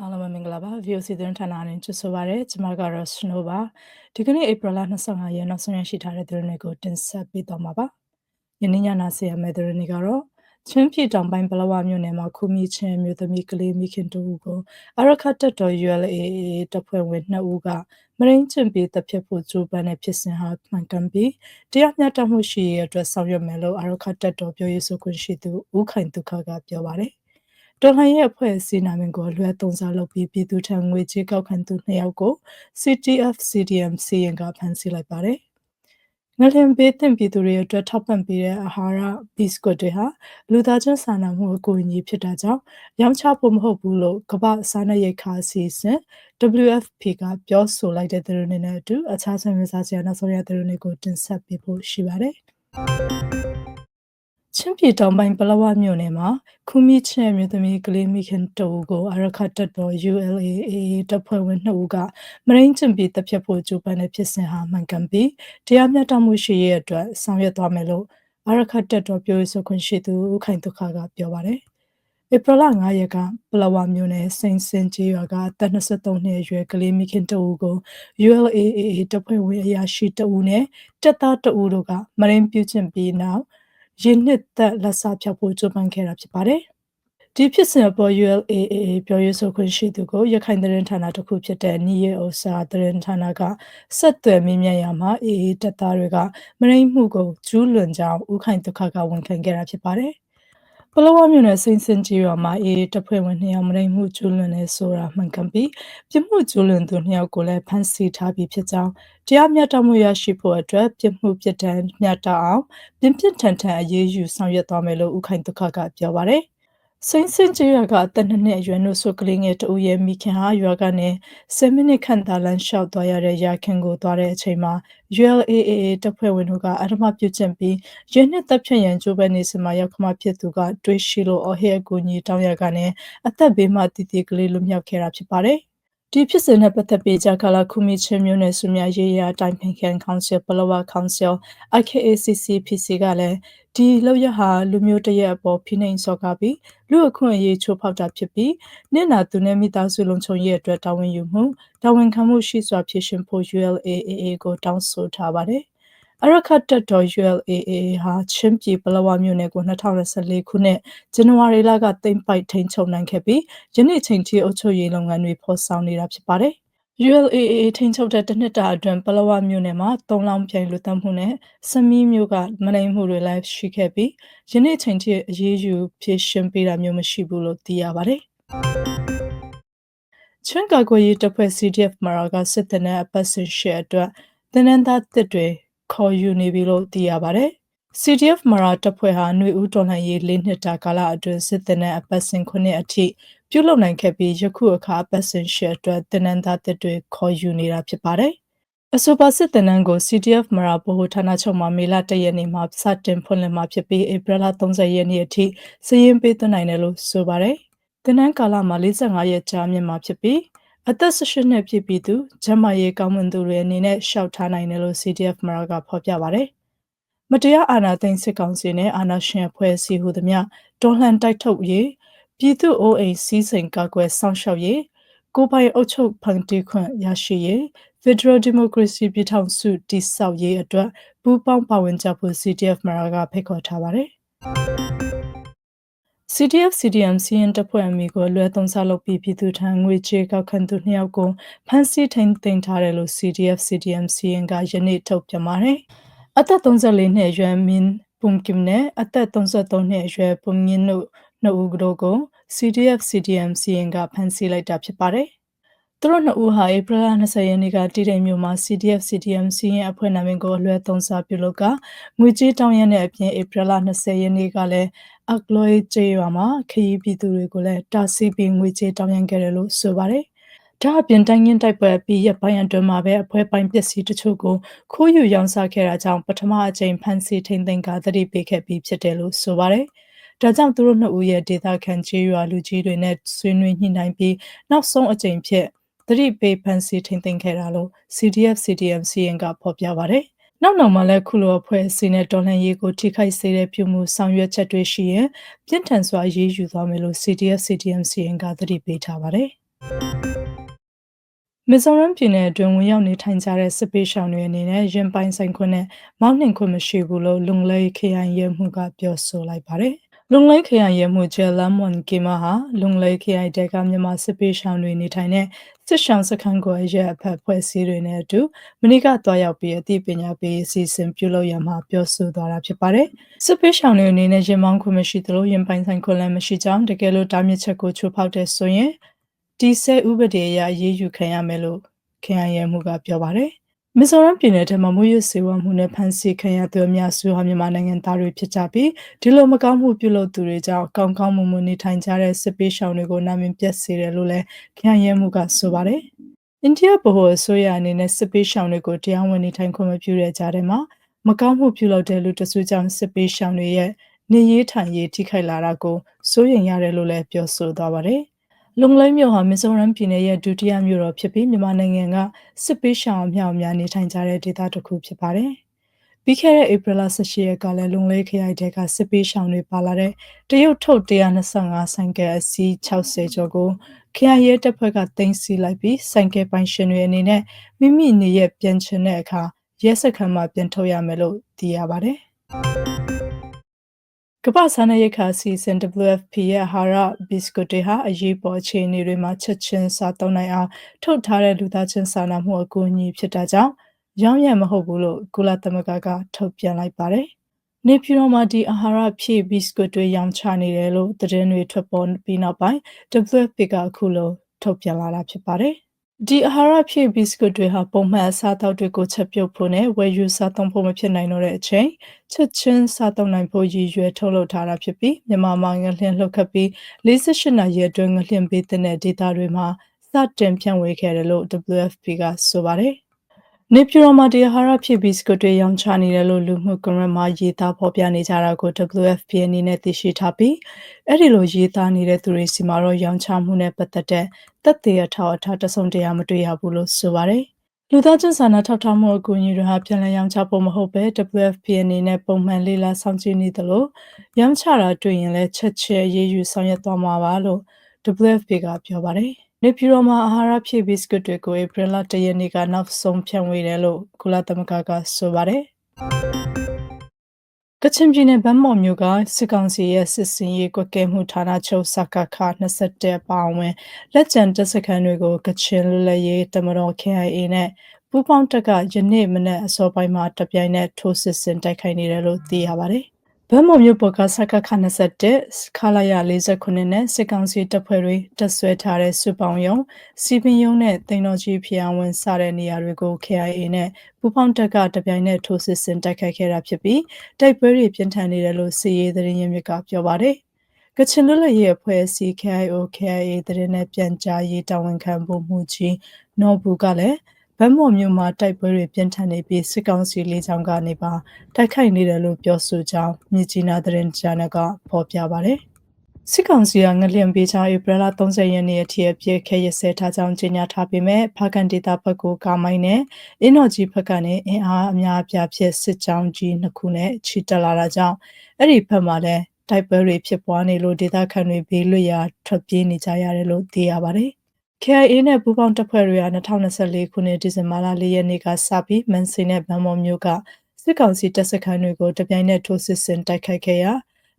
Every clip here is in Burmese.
အားလုံးပဲမင်္ဂလာပါ VOC သတင်းဌာနနဲ့ကြိုဆိုပါရစေကျွန်မကတော့ Snow ပါဒီကနေ့ April 25ရက်နောက်ဆုံးရရှိထားတဲ့သတင်းတွေကိုတင်ဆက်ပေးသွားမှာပါယနေ့ညနာစီရမယ့်သတင်းတွေကတော့ ချင်းပြည်တောင်ပိုင်းပလောဝမြို့နယ်မှာခုမီချင်းမြို့သမီးကလေးမိခင်တူကိုအရခတ်တက်တော် ULA တပ်ဖွဲ့ဝင်2ဦးကမရင်းချင်ပြီးတပ်ဖြတ်ဖို့ကြိုးပမ်းတဲ့ဖြစ်စဉ်ဟာမှန်ကန်ပြီးတရားမျှတမှုရှိရတဲ့အတွက်ဆောင်ရွက်မယ်လို့အရခတ်တက်တော်ပြောရေးဆိုခွင့်ရှိသူဦးခိုင်ဒုက္ခကပြောပါတယ်တော်လှန်ရေးအဖွဲ့အစည်းနာမည်ကိုလွှဲသုံးစားလုပ်ပြီးပြည်သူထံငွေကြေးကောက်ခံသူနှစ်ယောက်ကို CTF CDM စီရင်ကဖမ်းဆီးလိုက်ပါတယ်။ ငလင်ပေးတင်ပြည်သူတွေအတွက်ထောက်ပံ့ပေးတဲ့အာဟာရဘစ်ကွတ်တွေဟာလူသားချင်းစာနာမှုအကူအညီဖြစ်တာကြောင့်ရောင်းချဖို့မဟုတ်ဘူးလို့ကမ္ဘာစားနပ်ရိက္ခာအစီအစဉ် WFP ကပြောဆိုလိုက်တဲ့သတင်းတွေနဲ့အတူအခြားဆွေးနွေးစားစရာနောက်ဆုံးရသတင်းတွေကိုတင်ဆက်ပေးဖို့ရှိပါတယ်။ ချင်းပြည်တောင်ပိုင်းပလောဝမြို့နယ်မှာခူမီချင်းမြို့သမီးကလေးမိခင်တူကိုအရခတ်တက်တော် ULAA တပ်ဖွဲ့ဝင်2ဦးကမရင်းချင်ပြီးတပ်ဖြတ်ဖို့ကြိုးပမ်းတဲ့ဖြစ်စဉ်ဟာမှန်ကန်ပြီးတရားမျှတမှုရှိရဲ့အတွက်ဆောင်ရွက်သွားမယ်လို့အရခတ်တက်တော်ပြောရေးဆိုခွင့်ရှိသူဦးခိုင်ဒုက္ခကပြောပါတယ်ဧပြီလ9ရက်ကပလဝမြို့နယ်စိန်စင်ကြီးရွာကတက်23နှစ်အရွယ်ကလေးမိခင်တဦးကို ULAA တပ်ဖွဲ့ဝင်အရာရှိတဦးနဲ့တပ်သားတဦးတို့ကမရင်းပြုချင်ပြီးနောက် ရင်းနှစ်သက်လက်စားဖြတ်ဖို့ကြိုးပမ်းခဲ့တာဖြစ်ပါတယ်။ဒီဖြစ်စဉ်အပေါ် ULAA ပြောရေးဆိုခွင့်ရှိသူကိုရခိုင်သတင်းဌာနတစ်ခုဖြစ်တဲ့နီယေအိုစာသတင်းဌာနကဆက်သွယ်မေးမြန်းရမှာ AA တပ်သားတွေကမရိမှုကိုကျူးလွန်ကြောင်းဥခိုင်ဒုက္ခကဝန်ခံခဲ့တာဖြစ်ပါတယ်။ ပလောဝမြို့နယ်စိန်စင်ကြီးရွာမှာအေးတပ်ဖွဲ့ဝင်နှစ်ယောက်မရိမှုကျူးလွန်နေဆိုတာမှန်ကန်ပြီးပြစ်မှုကျူးလွန်သူနှစ်ယောက်ကိုလည်းဖမ်းဆီးထားပြီးဖြစ်ကြောင်းတရားမျှတမှုရရှိဖို့အတွက်ပြစ်မှုပြစ်ဒဏ်မျှတအောင်ပြင်းပြထန်ထန်အရေးယူဆောင်ရွက်သွားမယ်လို့ဥခိုင်ဒုက္ခကပြောပါတယ် စိန်စင်ကြီးရွာကအသက်နှစ်နှစ်အရွယ်နှုတ်ဆုကလေးငယ်တဦးရဲ့မိခင်ဟာရွာကနေ10မိနစ်ခန့်သာလမ်းလျှောက်သွားရတဲ့ရာခင်ကိုသွားတဲ့အချိန်မှာ ULAA တပ်ဖွဲ့ဝင်တို့ကအထမပြုချင်ပြီးရင်းနှစ်တပ်ဖြတ်ရန်ကြိုးပမ်းနေစမှာရောက်ခမဖြစ်သူကတွေးရှိလို့အဟဲအကူကြီးတောင်းရကနေအသက်ဘေးမှတည်တည်ကလေးလွတ်မြောက်ခဲ့တာဖြစ်ပါတယ် ဒီဖြစ်စဉ်နဲ့ပတ်သက်ပြီးဂျာကာလာခုမီချင်းမျိုးနယ်စုများရေးရာတိုင်ပင်ခံကောင်စီပလဝကောင်စီ IKACCPC ကလည်းဒီလောက်ရဟာလူမျိုးတရက်အပေါ်ဖိနှိပ်စော်ကားပြီးလူအခွင့်အရေးချိုးဖောက်တာဖြစ်ပြီးနင့်နာသူနဲ့မိသားစုလုံခြုံရေးအတွက်တာဝန်ယူမှုတာဝန်ခံမှုရှိစွာဖြည့်ရှင်ဖို့ ULAAA ကိုတောင်းဆိုထားပါတယ်။ အရခတ်တက်တော် ULAA ဟာချင်းပြည်ပလဝမြို့နယ်ကို2024ခုနှစ်ဇန်နဝါရီလကတိမ့်ပိုက်ထိန်ချုပ်နိုင်ခဲ့ပြီးယနေ့ချိန်ထိအုပ်ချုပ်ရေးလုပ်ငန်းတွေဖော်ဆောင်နေတာဖြစ်ပါတယ်။ ULAA ထိန်ချုပ်တဲ့တနှစ်တာအတွင်းပလဝမြို့နယ်မှာ၃လောင်းပြိုင်လူသတ်မှုနဲ့စမီးမြို့ကမနိုင်မှုတွေလည်းရှိခဲ့ပြီးယနေ့ချိန်ထိအရေးယူဖြည့်ရှင်းပေးတာမျိုးမရှိဘူးလို့သိရပါတယ်။ချွန်းကာကွယ်ရေးတပ်ဖွဲ့ CDF မရာကစစ်တပ်နဲ့အပတ်စဉ်ရှယ်အတွက်တင်းနန်းသားတစ်တွေ ခေါ်ယူနေပြီလို့သိရပါတယ်။ CDF မရာတပ်ဖွဲ့ဟာຫນွေဦးတော်လှန်ရေး၄နှစ်တာကာလအတွင်းစစ်တပ်နဲ့အပတ်စဉ်9အထိပြုလုပ်နိုင်ခဲ့ပြီးယခုအခါအပတ်စဉ်ရှယ်အတွက်တင်နန်းသားတစ်တွေခေါ်ယူနေတာဖြစ်ပါတယ်။အဆိုပါစစ်တပ်နန်းကို CDF မရာဘိုဟိုဌာနချုပ်မှာမေလ၁ရက်နေ့မှာစတင်ဖွင့်လှစ်မှာဖြစ်ပြီးဧပြီလ30ရက်နေ့အထိစည်ရင်ပေးသွင်းနိုင်တယ်လို့ဆိုပါတယ်။တင်နန်းကာလမှာ45ရက်ကြာမြင့်မှာဖြစ်ပြီး အသက်18နှစ်ပြည့်ပြီးသူဂျမရေးကောင်းမွန်သူတွေအနေနဲ့ရှောက်ထားနိုင်တယ်လို့ CDF မရာကဖော်ပြပါတယ်။မတရားအာဏာသိမ်းစစ်ကောင်စီနဲ့အာဏာရှင်အဖွဲ့အစည်းဟုသမျှတော်လှန်တိုက်ထုတ်ရေးပြည်သူအိုးအိမ်စီးစိမ်ကာကွယ်ဆောင်ရှောက်ရေးကိုပိုင်အုပ်ချုပ်ဖန်တီးခွင့်ရရှိရေး Federal Democracy ပြည်ထောင်စုတည်ဆောက်ရေးအတွက်ပူးပေါင်းပါဝင်ကြဖို့ CDF မရာကဖိတ်ခေါ်ထားပါတယ်။ CDF CDM စီရင်တပ်ဖွဲ့အမိကိုလွှဲသုံးစားလုပ်ပြီးပြည်သူထံငွေချေကောက်ခံသူနှစ်ယောက်ကိုဖမ်းဆီးထိန်သိမ်းထားတယ်လို့ CDF CDM စီရင်ကယနေ့ထုတ်ပြန်ပါတယ်။အသက်34နှစ်အရွယ်မင်းပုံကင်နဲ့အသက်33နှစ်အရွယ်ပုံငင်းတို့နှစ်ဦးတို့ကို CDF CDM စီရင်ကဖမ်းဆီးလိုက်တာဖြစ်ပါတယ်။ သူတို့နှစ်ဦးဟာဧပြီလ20ရက်နေ့ကတည်တယ်မြို့မှာ CDF CDM စီရင်အဖွဲ့နာမည်ကိုအလွှဲသုံးစားပြုလုပ်ကငွေကြေးတောင်းရတဲ့အပြင်ဧပြီလ20ရက်နေ့ကလည်းအကလွဲကျေးရွာမှာခရီးပြည်သူတွေကိုလည်းတာစီပင်ငွေကြေးတောင်းရန်ခဲ့တယ်လို့ဆိုပါတယ်။ဒါအပြင်တိုင်းရင်းတိုက်ပွဲပြီးရပိုင်းအတွင်းမှာပဲအဖွဲ့ပိုင်းပစ္စည်းတချို့ကိုခိုးယူရောင်းစားခဲ့တာကြောင့်ပထမအကြိမ်ဖမ်းဆီးထိန်သိမ်းကသတိပေးခဲ့ပြီးဖြစ်တယ်လို့ဆိုပါတယ်။ဒါကြောင့်သူတို့နှစ်ဦးရဲ့ဒေတာခန်ကျေးရွာလူကြီးတွေနဲ့ဆွေးနွေးညှိနှိုင်းပြီးနောက်ဆုံးအကြိမ်ဖြစ် သတိပေးဖန်ဆီးထိန်သိမ်းခဲ့တာလို့ CDF CDM စီရင်ကဖော်ပြပါတယ်နောက်နောက်မှာလည်းခုလိုအဖွဲ့အစည်းနဲ့တော်လှန်ရေးကိုထိခိုက်စေတဲ့ပြုမှုဆောင်ရွက်ချက်တွေရှိရင်ပြင်းထန်စွာအရေးယူသွားမယ်လို့ CDF CDM-CN ကသတိပေးထားပါတယ်မီဇိုရမ်ပြည်နယ်အတွင်းဝင်ရောက်နေထိုင်ကြတဲ့စစ်ပေးရှောင်တွေအနေနဲ့ရင်ပိုင်ဆိုင်ခွင့်နဲ့မောင်းနှင်ခွင့်မရှိဘူးလို့လုံလေးခရိုင်ရဲမှုကပြောဆိုလိုက်ပါတယ်။လုံလေးခရိုင်ရဲမှုကျဲလမ်မွန်ကီမာဟာလုံလေးခရိုင်တဲကမြန်မာစစ်ပေးရှောင်တွေနေထိုင်တဲ့ စစ်ရှောင်စခန်းကိုရဲအဖက်ဖွဲ့စည်းတွေနဲ့အတူမနေ့ကတွားရောက်ပြီးအသိပညာပေးအစီအစဉ်ပြုလုပ်ရမှာပြောဆိုသွားတာဖြစ်ပါတယ်။စစ်ပေးရှောင်တွေအနေနဲ့ရင်မောင်းခွင့်မရှိသလိုရင်ပိုင်ဆိုင်ခွင့်လည်းမရှိကြောင်းတကယ်လို့တားမြစ်ချက်ကိုချိုးဖောက်တဲ့ဆိုရင်ဒီဆဲဥပဒေအရအရေးယူခံရမယ်လို့ခင်ရမှုကပြောပါတယ်။ မီဇိုရမ်ပြည်နယ်ထဲမှာမွေးရစေဝမှုနဲ့ဖန်ဆီးခံရသူအများစုဟာမြန်မာနိုင်ငံသားတွေဖြစ်ကြပြီးဒီလိုမကောင်းမှုပြုလုပ်သူတွေကြောင့်ကောင်းကောင်းမွန်မွန်နေထိုင်ကြတဲ့စစ်ပေးရှောင်တွေကိုနာမည်ပြတ်စေတယ်လို့လည်းခင်ရမှုကဆိုပါတယ်။အိန္ဒိယဗဟိုအစိုးရအနေနဲ့စစ်ပေးရှောင်တွေကိုတရားဝင်နေထိုင်ခွင့်မပြုတဲ့ကြားထဲမှာမကောင်းမှုပြုလုပ်တဲ့လူတစုကြောင့်စစ်ပေးရှောင်တွေရဲ့နေရေးထိုင်ရေးထိခိုက်လာတာကိုစိုးရိမ်ရတယ်လို့လည်းပြောဆိုသွားပါတယ်။ လုံလိုင်းမြို့ဟာမီဇိုရမ်ပြည်နယ်ရဲ့ဒုတိယမြို့တော်ဖြစ်ပြီးမြန်မာနိုင်ငံကစစ်ပေးရှောင်အမြောက်အများနေထိုင်ကြတဲ့ဒေသတစ်ခုဖြစ်ပါတယ်။ပြီးခဲ့တဲ့ဧပြီလ18ရက်ကလည်းလုံလေးခရိုင်တဲကစစ်ပေးရှောင်တွေပါလာတဲ့တရုတ်ထုတ်125ဆိုင်ကယ်အစီး60ကျော်ကိုခရိုင်ရဲတပ်ဖွဲ့ကတင်စီလိုက်ပြီးဆိုင်ကယ်ပိုင်ရှင်တွေအနေနဲ့မိမိနေရပြန်ချင်တဲ့အခါရဲစခန်းမှာပြန်ထုတ်ရမယ်လို့သိရပါတယ်။ ကမ္ဘာစားနပ်ရိက္ခာအစီအစဉ် WFP ရဲ့အာဟာရဘီစကွတ်တွေဟာအရေးပေါ်အခြေအနေတွေမှာချက်ချင်းစားသုံးနိုင်အောင်ထုတ်ထားတဲ့လူသားချင်းစာနာမှုအကူအညီဖြစ်တာကြောင့်ရောင်းရမဟုတ်ဘူးလို့ကုလသမဂ္ဂကထုတ်ပြန်လိုက်ပါတယ်။နေပြည်တော်မှာဒီအာဟာရဖြည့်ဘီစကွတ်တွေရောင်းချနေတယ်လို့သတင်းတွေထွက်ပေါ်ပြီးနောက်ပိုင်း WFP ကအခုလိုထုတ်ပြန်လာတာဖြစ်ပါတယ်။ ဒီအာဟာရဖြည့်ဘီစကွတ်တွေဟာပုံမှန်အစားအသောက်တွေကိုချက်ပြုတ်ဖို့နဲ့ဝယ်ယူစားသုံးဖို့မဖြစ်နိုင်တော့တဲ့အချိန်ချက်ချင်းစားသုံးနိုင်ဖို့ရည်ရွယ်ထုတ်လုပ်ထားတာဖြစ်ပြီးမြန်မာမှာငလျင်လှုပ်ခတ်ပြီး48နာရီအတွင်းငလျင်ပေးတဲ့ဒေတာတွေမှာစတင်ဖြန့်ဝေခဲ့တယ်လို့ WFP ကဆိုပါတယ်။ နေပြည်တော်မှာဒီဟာရဖြစ်ဘီစကွတ်တွေရောင်းချနေတယ်လို့လူမှုကွန်ရက်မှာရေးသားဖော်ပြနေကြတာကို WFP အနေနဲ့သိရှိထားပြီးအဲ့ဒီလိုရေးသားနေတဲ့သူတွေစီမှာတော့ရောင်းချမှုနဲ့ပတ်သက်တဲ့သက်သေအထောက်အထားတစုံတရာမတွေ့ရဘူးလို့ဆိုပါတယ်။လူသားချင်းစာနာထောက်ထားမှုအကူအညီတွေဟာပြန်လည်ရောင်းချဖို့မဟုတ်ပဲ WFP အနေနဲ့ပုံမှန်လေးလာဆောင်ကြည့်နေသလိုရောင်းချတာတွေ့ရင်လည်းချက်ချင်းရေးယူဆောင်ရွက်သွားမှာပါလို့ WFP ကပြောပါတယ်။ နေပြည်တော်မှာအာဟာရဖြည့်ဘီစကွတ်တွေကိုဧပြီလ၁ရက်နေ့ကနောက်ဆုံးဖြန့်ဝေတယ်လို့ကုလသမဂ္ဂကဆိုပါတယ်။ကချင်ပြည်နယ်ဗန်းမော်မြို့ကစစ်ကောင်စီရဲ့စစ်စင်ရေးကွက်ကဲမှုဌာနချုပ်စကခ27ပါဝင်လက်ကျန်တပ်စခန်းတွေကိုကချင်လူလက်ရေးတမတော် KIA နဲ့ပူးပေါင်းတပ်ကယနေ့မနက်အစောပိုင်းမှာတပြိုင်နက်ထိုးစစ်ဆင်တိုက်ခိုက်နေတယ်လို့သိရပါတယ်။ ဗန်းမော်မြို့ပေါ်ကစကခ21ခလာရ49နဲ့စစ်ကောင်စီတပ်ဖွဲ့တွေတပ်ဆွဲထားတဲ့စုပေါင်းယုံစီပင်ယုံနဲ့တင်တော်ကြီးဖျံဝင်စတဲ့နေရာတွေကို KIA နဲ့ပူပေါင်းတပ်ကတပြိုင်နက်ထိုးစစ်ဆင်တိုက်ခိုက်ခဲ့တာဖြစ်ပြီးတိုက်ပွဲတွေပြင်းထန်နေတယ်လို့စီရေးသတင်းရင်းမြစ်ကပြောပါတယ်ကချင်လွတ်လပ်ရေးအဖွဲ့အစည်း KIO KIA သတင်းနဲ့ပြန်ကြားရေးတာဝန်ခံဖို့မှုကြီးနော်ဘူးကလည်း ဗတ်မော်မြို့မှာတိုက်ပွဲတွေပြင်းထန်နေပြီးစစ်ကောင်စီလေးချောင်းကနေပါတိုက်ခိုက်နေတယ်လို့ပြောဆိုကြောင်းမြစ်ကြီးနားသတင်းဂျာနယ်ကဖော်ပြပါတယ်။စစ်ကောင်စီကငလျင်ပေးချဧပြီလ30ရက်နေ့အထိအပြည့်ခဲရစဲထားကြောင်းကြေညာထားပေမဲ့ဖာကန်ဒေတာဘက်ကိုကာမိုင်းနဲ့အင်းတော်ကြီးဘက်ကနေအင်အားအများအပြားဖြစ်စစ်ကြောင်းကြီးနှစ်ခုနဲ့ချီတက်လာတာကြောင့်အဲ့ဒီဘက်မှာလည်းတိုက်ပွဲတွေဖြစ်ပွားနေလို့ဒေသခံတွေဘေးလွတ်ရာထွက်ပြေးနေကြရတယ်လို့သိရပါတယ်။ KIA နဲ့ပူးပေါင်းတပ်ဖွဲ့တွေက2024ခုနှစ်ဒီဇင်ဘာလ၄ရက်နေ့ကစပြီးမန်စီနဲ့ဗန်မော်မြို့ကစစ်ကောင်စီတပ်စခန်းတွေကိုတပြိုင်နက်ထိုးစစ်ဆင်တိုက်ခိုက်ခဲ့ရာ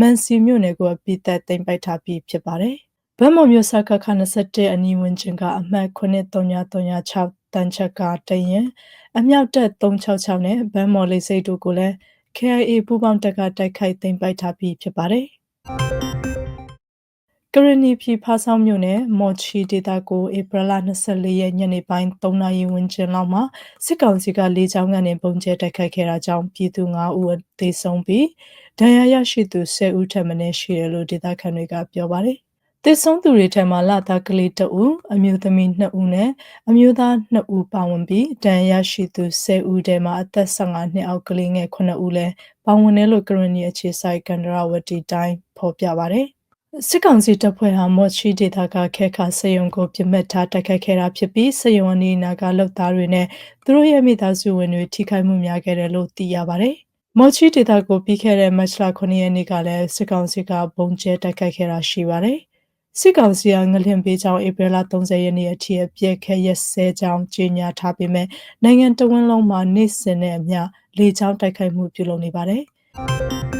မန်စီမြို့နယ်ကိုပြည်သက်သိမ်းပိုက်ထားပြီးဖြစ်ပါတယ်။ဗန်မော်မြို့စခခ21အနီးဝန်းကျင်ကအမှတ်9336တန်ချက်ကတရင်အမြောက်တက်366နဲ့ဗန်မော်လေးစိတ်တို့ကိုလည်း KIA ပူးပေါင်းတပ်ကတိုက်ခိုက်သိမ်းပိုက်ထားပြီးဖြစ်ပါတယ်။ ကရဏီပြည်ဖားဆောင်မြို့နယ်မော်ချီဒေသကိုဧပြီလ24ရက်ညနေပိုင်း3နာရီဝန်းကျင်လောက်မှာစစ်ကောင်စီကလေကြောင်းကနေပုံကျဲတိုက်ခိုက်ခဲ့တာကြောင့်ပြည်သူ9ဦးသေဆုံးပြီးဒဏ်ရာရရှိသူ10ဦးထပ်မံရှိတယ်လို့ဒေသခံတွေကပြောပါတယ်။သေဆုံးသူတွေထက်မှလသားကလေး2ဦးအမျိုးသမီး2ဦးနဲ့အမျိုးသား2ဦးပါဝင်ပြီးဒဏ်ရာရှိသူ10ဦးထဲမှာအသက်15နှစ်အောက်ကလေးငယ်9ဦးလည်းပါဝင်တယ်လို့ကရဏီအခြေဆိုင်ကန္ဒရာဝတီတိုင်းဖော်ပြပါတယ်။ စစ်ကောင်စီတပ်ဖွဲ့ဟာမော်ချီဒေသကခဲခါစက်ရုံကိုပြစ်မှတ်ထားတိုက်ခိုက်ခဲ့တာဖြစ်ပြီးစက်ရုံအနီးအနားကလုပ်သားတွေနဲ့သူတို့ရဲ့မိသားစုဝင်တွေထိခိုက်မှုများခဲ့တယ်လို့သိရပါတယ်။မော်ချီဒေသကိုပြီးခဲ့တဲ့မတ်လ9ရက်နေ့ကလည်းစစ်ကောင်စီကပုံကျဲတိုက်ခိုက်ခဲ့တာရှိပါတယ်။စစ်ကောင်စီကငလင်ပေးကြောင်းဧပြီလ30ရက်နေ့အထိအပြည့်ခဲရက်စဲကြောင်းကြေညာထားပေမဲ့နိုင်ငံတော်ဝန်လုံးမှာနေ့စဉ်နဲ့အမျှလေကြောင်းတိုက်ခိုက်မှုပြုလုပ်နေပါတယ်။